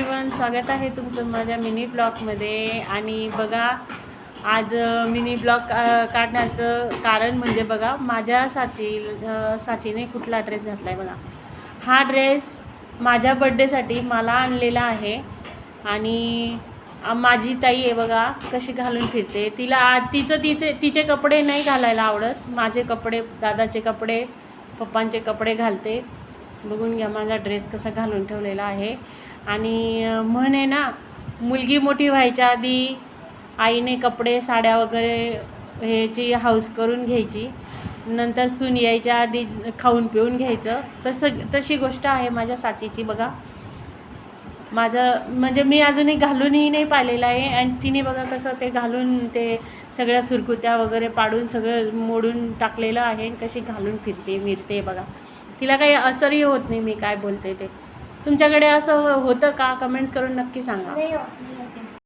Everyone स्वागत आहे तुमचं माझ्या मिनी ब्लॉगमध्ये आणि बघा आज मिनी ब्लॉग काढण्याचं कारण म्हणजे बघा माझ्या साची साचीने कुठला ड्रेस घातला आहे बघा. हा ड्रेस माझ्या बड्डेसाठी मला आणलेला आहे. आणि माझी ताई आहे बघा कशी घालून फिरते. तिला तिचं तिचे तिचे कपडे नाही घालायला आवडत. माझे कपडे दादाचे कपडे पप्पांचे कपडे घालते. बघून घ्या माझा ड्रेस कसा घालून ठेवलेला आहे. आणि म्हण आहे ना मुलगी मोठी व्हायच्या आधी आईने कपडे साड्या वगैरे ह्याची हाऊस करून घ्यायची नंतर सून यायच्या आधी खाऊन पिऊन घ्यायचं. तसं तशी गोष्ट आहे माझ्या साचीची बघा. माझं म्हणजे मी अजूनही घालूनही नाही पाहिलेलं आहे आणि तिने बघा कसं ते घालून ते सगळ्या सुरकुत्या वगैरे पाडून सगळं मोडून टाकलेलं आहे आणि कशी घालून फिरते मिरते बघा. तिला काही असरही होत नाही मी काय बोलते ते. तुमच्याकडे असं होतं का? कमेंट्स करून नक्की सांगा.